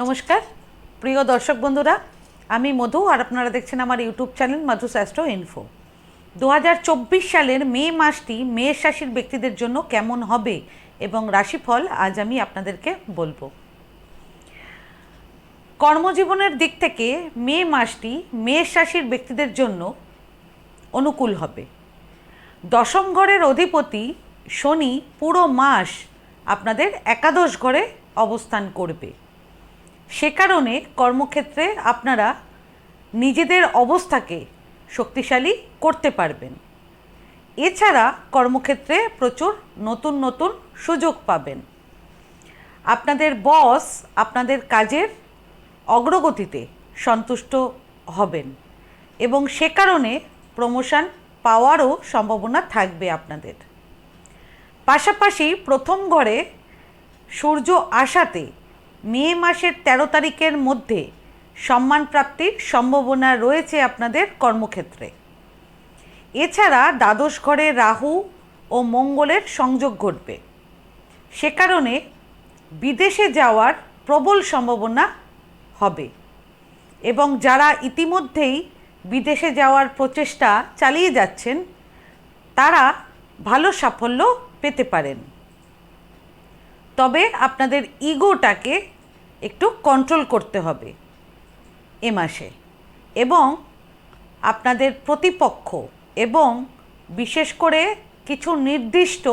নমস্কার। প্রিয় দর্শক বন্ধুরা, আমি মধু আর আপনারা দেখছেন আমার ইউটিউব চ্যানেল মধু স্যাস্ট্রো ইনফো দু হাজার চব্বিশ সালের মে মাসটি মেষ রাশির ব্যক্তিদের জন্য কেমন হবে এবং রাশিফল আজ আমি আপনাদেরকে বলব। কর্মজীবনের দিক থেকে মে মাসটি মেষ রাশির ব্যক্তিদের জন্য অনুকূল হবে। দশম ঘরের অধিপতি শনি পুরো মাস আপনাদের একাদশ ঘরে অবস্থান করবে। সে কারণে কর্মক্ষেত্রে আপনারা নিজেদের অবস্থাকে শক্তিশালী করতে পারবেন। এছাড়া কর্মক্ষেত্রে প্রচুর নতুন নতুন সুযোগ পাবেন। আপনাদের বস আপনাদের কাজের অগ্রগতিতে সন্তুষ্ট হবেন এবং সে কারণে প্রমোশন পাওয়ারও সম্ভাবনা থাকবে আপনাদের। পাশাপাশি প্রথম ঘরে সূর্য আসাতে মে মাসের ১৩ তারিখের মধ্যে সম্মান প্রাপ্তির সম্ভাবনা রয়েছে আপনাদের কর্মক্ষেত্রে। এছাড়া দ্বাদশ ঘরে রাহু ও মঙ্গলের সংযোগ ঘটবে। সে কারণে বিদেশে যাওয়ার প্রবল সম্ভাবনা হবে এবং যারা ইতিমধ্যেই বিদেশে যাওয়ার প্রচেষ্টা চালিয়ে যাচ্ছেন, তারা ভালো সাফল্য পেতে পারেন। আপনাদের ইগোটাকে একটু কন্ট্রোল করতে হবে এ মাসে। এবং আপনাদের প্রতিপক্ষ এবং বিশেষ করে কিছু নির্দিষ্ট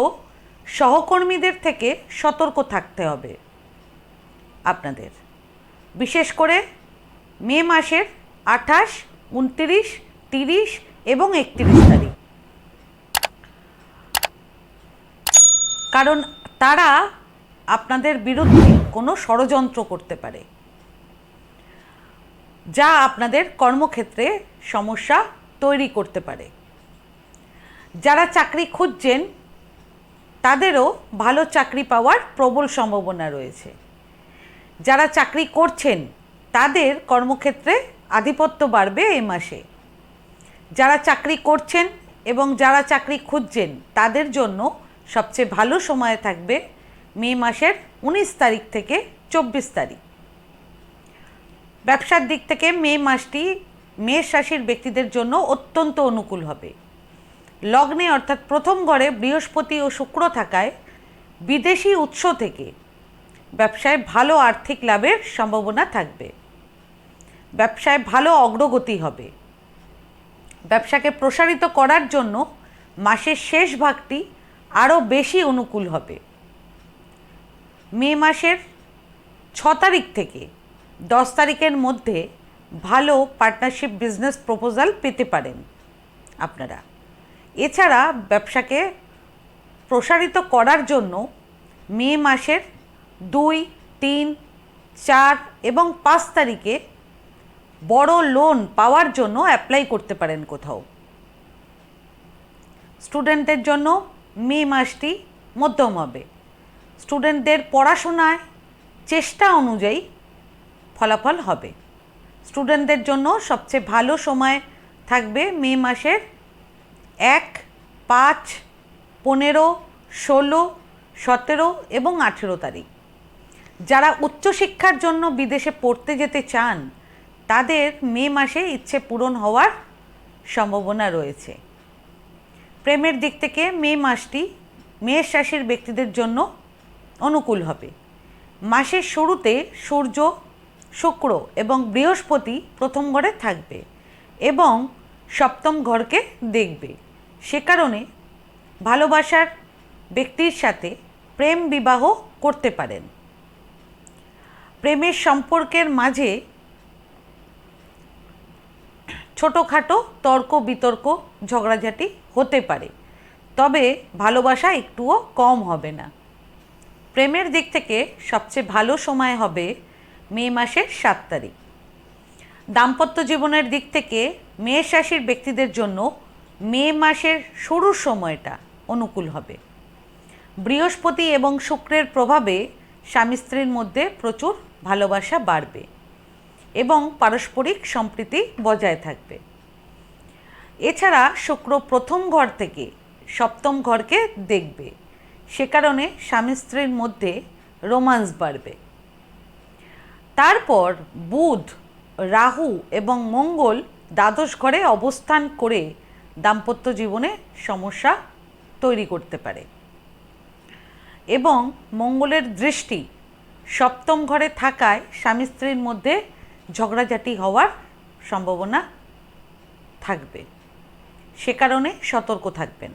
সহকর্মীদের থেকে সতর্ক থাকতে হবে আপনাদের। বিশেষ করে মে মাসের আঠাশ, উনত্রিশ, তিরিশ এবং একত্রিশ তারিখ। কারণ তারা আপনাদের বিরুদ্ধে কোনো ষড়যন্ত্র করতে পারে। যা আপনাদের কর্মক্ষেত্রে সমস্যা তৈরি করতে পারে। যারা চাকরি খুঁজছেন, তাদেরও ভালো চাকরি পাওয়ার প্রবল সম্ভাবনা রয়েছে। যারা চাকরি করছেন, তাদের কর্মক্ষেত্রে আধিপত্য বাড়বে এ মাসে। যারা চাকরি করছেন এবং যারা চাকরি খুঁজছেন, তাদের জন্য সবচেয়ে ভালো সময় থাকবে মে মাসের উনিশ তারিখ থেকে চব্বিশ তারিখ। ব্যবসার দিক থেকে মে মাসটি মেষ রাশির ব্যক্তিদের জন্য অত্যন্ত অনুকূল হবে। লগ্নে অর্থাৎ প্রথম ঘরে বৃহস্পতি ও শুক্র থাকায় বিদেশি উৎস থেকে ব্যবসায় ভালো আর্থিক লাভের সম্ভাবনা থাকবে। ব্যবসায় ভালো অগ্রগতি হবে। ব্যবসাকে প্রসারিত করার জন্য মাসের শেষ ভাগটি আরও বেশি অনুকূল হবে। মে মাসের ছ তারিখ থেকে দশ তারিখের মধ্যে ভালো পার্টনারশিপ বিজনেস প্রপোজাল পেতে পারেন আপনারা। এছাড়া ব্যবসাকে প্রসারিত করার জন্য মে মাসের দুই, তিন, চার এবং পাঁচ তারিখে বড় লোন পাওয়ার জন্য অ্যাপ্লাই করতে পারেন কোথাও। স্টুডেন্টদের জন্য মে মাসটি মধ্যম হবে। স্টুডেন্টদের পড়াশোনায় চেষ্টা অনুযায়ী ফলাফল হবে। স্টুডেন্টদের জন্য সবচেয়ে ভালো সময় থাকবে মে মাসের এক, পাঁচ, পনেরো, ষোলো, সতেরো এবং আঠেরো তারিখ। যারা উচ্চশিক্ষার জন্য বিদেশে পড়তে যেতে চান, তাদের মে মাসে ইচ্ছে পূরণ হওয়ার সম্ভাবনা রয়েছে। প্রেমের দিক থেকে মে মাসটি মেষ রাশির ব্যক্তিদের জন্য অনুকূল হবে। মাসের শুরুতে সূর্য, শুক্র এবং বৃহস্পতি প্রথম ঘরে থাকবে এবং সপ্তম ঘরকে দেখবে। সে কারণে ভালোবাসার ব্যক্তির সাথে প্রেম বিবাহ করতে পারেন। প্রেমের সম্পর্কের মাঝে ছোটোখাটো তর্ক বিতর্ক, ঝগড়াঝাটি হতে পারে, তবে ভালোবাসা একটুও কম হবে না। প্রেমের দিক থেকে সবচেয়ে ভালো সময় হবে মে মাসের সাত তারিখ। দাম্পত্য জীবনের দিক থেকে মেষ রাশির ব্যক্তিদের জন্য মে মাসের শুরুর সময়টা অনুকূল হবে। বৃহস্পতি এবং শুক্রের প্রভাবে স্বামী স্ত্রীর মধ্যে প্রচুর ভালোবাসা বাড়বে এবং পারস্পরিক সম্প্রীতি বজায় থাকবে। এছাড়া শুক্র প্রথম ঘর থেকে সপ্তম ঘরকে দেখবে। সে কারণে স্বামী স্ত্রীর মধ্যে রোমান্স বাড়বে। তারপর বুধ, রাহু এবং মঙ্গল দ্বাদশ ঘরে অবস্থান করে দাম্পত্য জীবনে সমস্যা তৈরি করতে পারে এবং মঙ্গলের দৃষ্টি সপ্তম ঘরে থাকায় স্বামী স্ত্রীর মধ্যে ঝগড়াঝাটি হওয়ার সম্ভাবনা থাকবে। সে কারণে সতর্ক থাকবেন।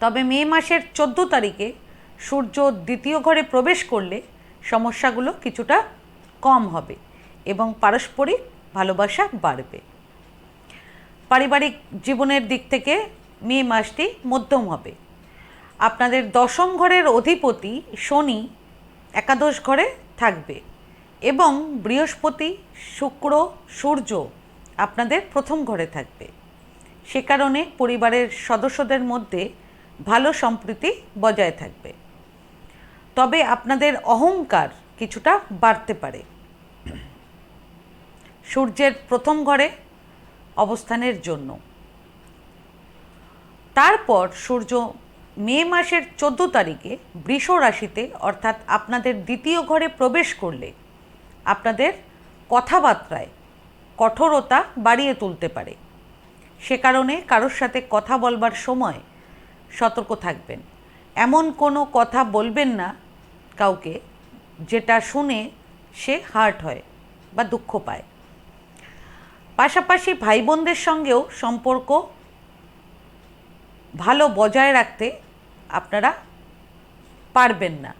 তবে মে মাসের চোদ্দ তারিখে সূর্য দ্বিতীয় ঘরে প্রবেশ করলে সমস্যাগুলো কিছুটা কম হবে এবং পারস্পরিক ভালোবাসা বাড়বে। পারিবারিক জীবনের দিক থেকে মে মাসটি মধ্যম হবে। আপনাদের দশম ঘরের অধিপতি শনি একাদশ ঘরে থাকবে এবং বৃহস্পতি, শুক্র, সূর্য আপনাদের প্রথম ঘরে থাকবে। সে কারণে পরিবারের সদস্যদের মধ্যে ভালো সম্প্রীতি বজায় থাকবে। তবে আপনাদের অহংকার কিছুটা বাড়তে পারে। সূর্যের প্রথম ঘরে অবস্থানের জন্য। তারপর সূর্য মে মাসের চোদ্দ তারিখে বৃষ রাশিতে, অর্থাৎ আপনাদের দ্বিতীয় ঘরে প্রবেশ করলে আপনাদের কথাবার্তায় কঠোরতা বাড়িয়ে তুলতে পারে। সে কারণে কারোর সাথে কথা বলবার সময় সতর্ক থাকবেন। এমন কোনো কথা বলবেন না কাউকে যেটা শুনে সে হার্ট হয় বা দুঃখ পায়। পাশাপাশি ভাই বোনদের সঙ্গেও সম্পর্ক ভালো বজায় রাখতে আপনারা পারবেন না।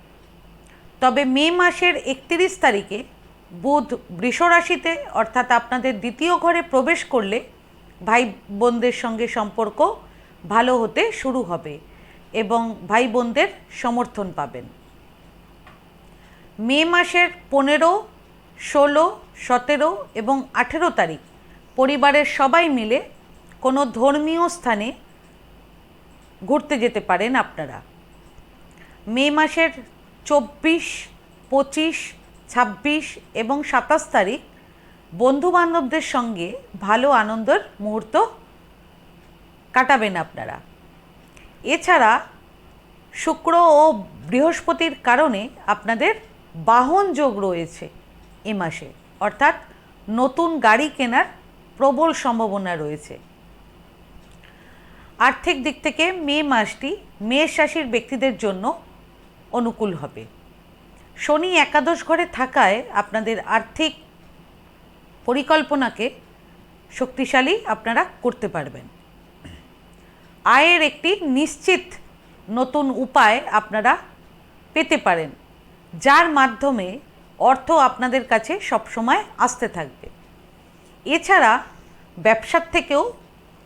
তবে মে মাসের একত্রিশ তারিখে বুধ বৃষরাশিতে অর্থাৎ আপনাদের দ্বিতীয় ঘরে প্রবেশ করলে ভাই বোনদের সঙ্গে সম্পর্ক ভালো হতে শুরু হবে এবং ভাই বোনদের সমর্থন পাবেন। মে মাসের পনেরো, ষোলো, সতেরো এবং আঠেরো তারিখ পরিবারের সবাই মিলে কোনো ধর্মীয় স্থানে ঘুরতে যেতে পারেন আপনারা। মে মাসের চব্বিশ, পঁচিশ, ছাব্বিশ এবং সাতাশ তারিখ বন্ধুবান্ধবদের সঙ্গে ভালো আনন্দের মুহূর্ত কাটাবেন আপনারা। এছাড়া শুক্র ও বৃহস্পতির কারণে আপনাদের বাহন যোগ রয়েছে এ মাসে। অর্থাৎ নতুন গাড়ি কেনার প্রবল সম্ভাবনা রয়েছে। আর্থিক দিক থেকে মে মাসটি মেষ রাশির ব্যক্তিদের জন্য অনুকূল হবে। শনি একাদশ ঘরে থাকায় আপনাদের আর্থিক পরিকল্পনাকে শক্তিশালী আপনারা করতে পারবেন। আয়ের একটি নিশ্চিত নতুন উপায় আপনারা পেতে পারেন, যার মাধ্যমে অর্থ আপনাদের কাছে সবসময় আসতে থাকবে। এছাড়া ব্যবসার থেকেও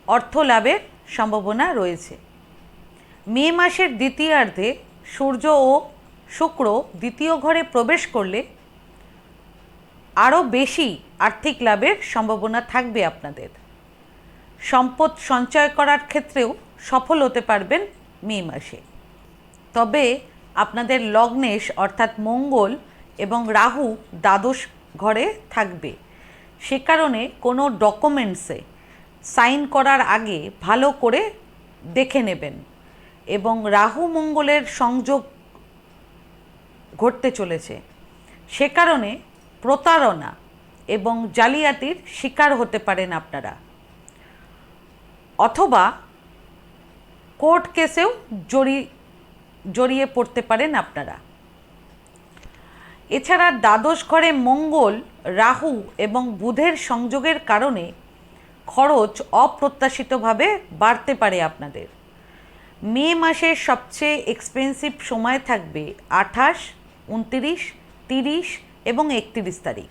অর্থ লাভের সম্ভাবনা রয়েছে। মে মাসের দ্বিতীয়ার্ধে সূর্য ও শুক্র দ্বিতীয় ঘরে প্রবেশ করলে আরও বেশি আর্থিক লাভের সম্ভাবনা থাকবে আপনাদের। সম্পদ সঞ্চয় করার ক্ষেত্রেও সফল হতে পারবেন মে মাসে। তবে আপনাদের লগ্নেশ অর্থাৎ মঙ্গল এবং রাহু দ্বাদশ ঘরে থাকবে। সে কারণে কোনো ডকুমেন্টসে সাইন করার আগে ভালো করে দেখে নেবেন এবং রাহু মঙ্গলের সংযোগ ঘটতে চলেছে। সে কারণে প্রতারণা এবং জালিয়াতির শিকার হতে পারেন আপনারা। অথবা কোর্ট কেসেও জড়ি, জড়িয়ে পড়তে পারেন আপনারা। এছাড়া দ্বাদশ ঘরে মঙ্গল, রাহু এবং বুধের সংযোগের কারণে খরচ অপ্রত্যাশিতভাবে বাড়তে পারে আপনাদের। মে মাসের সবচেয়ে এক্সপেন্সিভ সময় থাকবে আঠাশ, উনতিরিশ, তিরিশ এবং একত্রিশ তারিখ।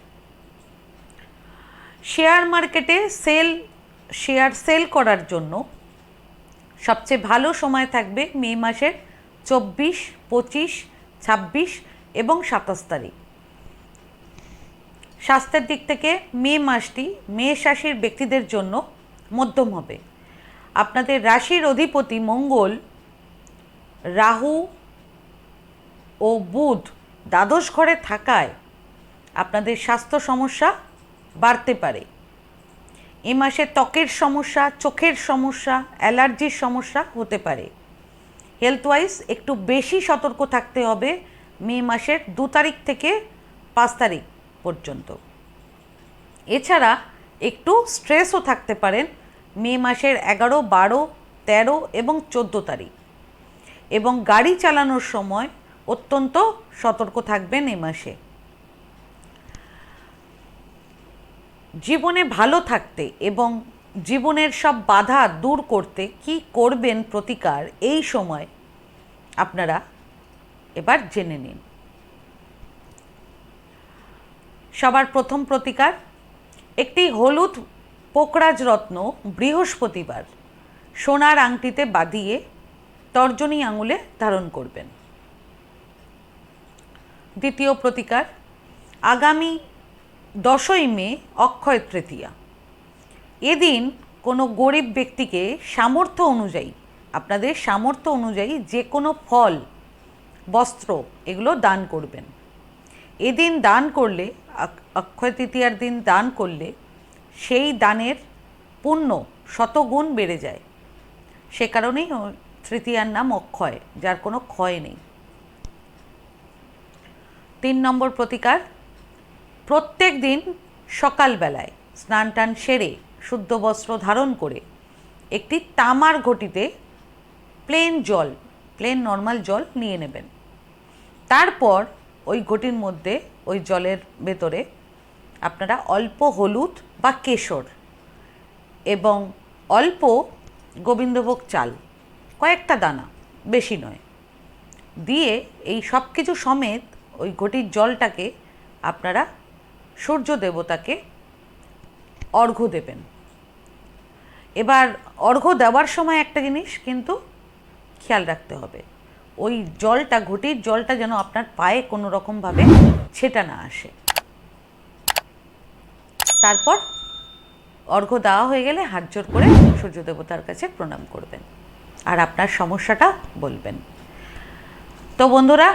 শেয়ার মার্কেটে সেল শেয়ার সেল করার জন্য সবচেয়ে ভালো সময় থাকবে মে মাসের চব্বিশ, পঁচিশ, ছাব্বিশ এবং সাতাশ তারিখ। স্বাস্থ্যের দিক থেকে মে মাসটি মেষ রাশির ব্যক্তিদের জন্য মধ্যম হবে। আপনাদের রাশির অধিপতি মঙ্গল, রাহু ও বুধ দ্বাদশ ঘরে থাকায় আপনাদের স্বাস্থ্য সমস্যা বাড়তে পারে। এ মাসে ত্বকের সমস্যা, চোখের সমস্যা, অ্যালার্জির সমস্যা হতে পারে। হেলথ ওয়াইজ একটু বেশি সতর্ক থাকতে হবে মে মাসের দু তারিখ থেকে পাঁচ তারিখ পর্যন্ত। এছাড়া একটু স্ট্রেসও থাকতে পারেন মে মাসের এগারো, বারো, তেরো এবং চোদ্দ তারিখ। এবং গাড়ি চালানোর সময় অত্যন্ত সতর্ক থাকবেন এ মাসে। জীবনে ভালো থাকতে এবং জীবনের সব বাধা দূর করতে কি করবেন প্রতিকার এই সময় আপনারা এবার জেনে নিন। সবার প্রথম প্রতিকার, একটি হলুদ পোকরাজ রত্ন বৃহস্পতিবার সোনার আংটিতে বাঁধিয়ে তর্জনী আঙুলে ধারণ করবেন। দ্বিতীয় প্রতিকার, আগামী দশই মে, অক্ষয় তৃতীয়া। এদিন কোনো গরিব ব্যক্তিকে সামর্থ্য অনুযায়ী, আপনাদের সামর্থ্য অনুযায়ী যে কোনো ফল, বস্ত্র এগুলো দান করবেন। এদিন দান করলে অক্ষয় তৃতীয়ার দিন দান করলে সেই দানের পুণ্য শতগুণ বেড়ে যায়। সে কারণেই তৃতীয়ার নাম অক্ষয়, যার কোনো ক্ষয় নেই। তিন নম্বর প্রতিকার প্রত্যেক দিন সকালবেলায় স্নান টান সেরে শুদ্ধ বস্ত্র ধারণ করে একটি তামার ঘটিতে প্লেন জল প্লেন নর্মাল জল নিয়ে নেবেন। তারপর ওই ঘটির মধ্যে ওই জলের ভেতরে আপনারা অল্প হলুদ বা কেশর এবং অল্প গোবিন্দভোগ চাল, কয়েকটা দানা, বেশি নয়, দিয়ে এই সব কিছু সমেত ওই ঘটির জলটাকে আপনারা সূর্য দেবতাকে অর্ঘ্য দেবেন। এবার অর্ঘ্য দেওয়ার সময় একটা জিনিস কিন্তু খেয়াল রাখতে হবে। ওই জলটা, ঘটির জলটা যেন আপনার পায়ে কোনো রকমভাবে ছেটা না আসে। তারপর অর্ঘ্য দেওয়া হয়ে গেলে হাত জোর করে সূর্য দেবতার কাছে প্রণাম করবেন। আর আপনার সমস্যাটা বলবেন। তো বন্ধুরা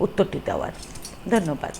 উত্তরটি দেওয়ার। ধন্যবাদ।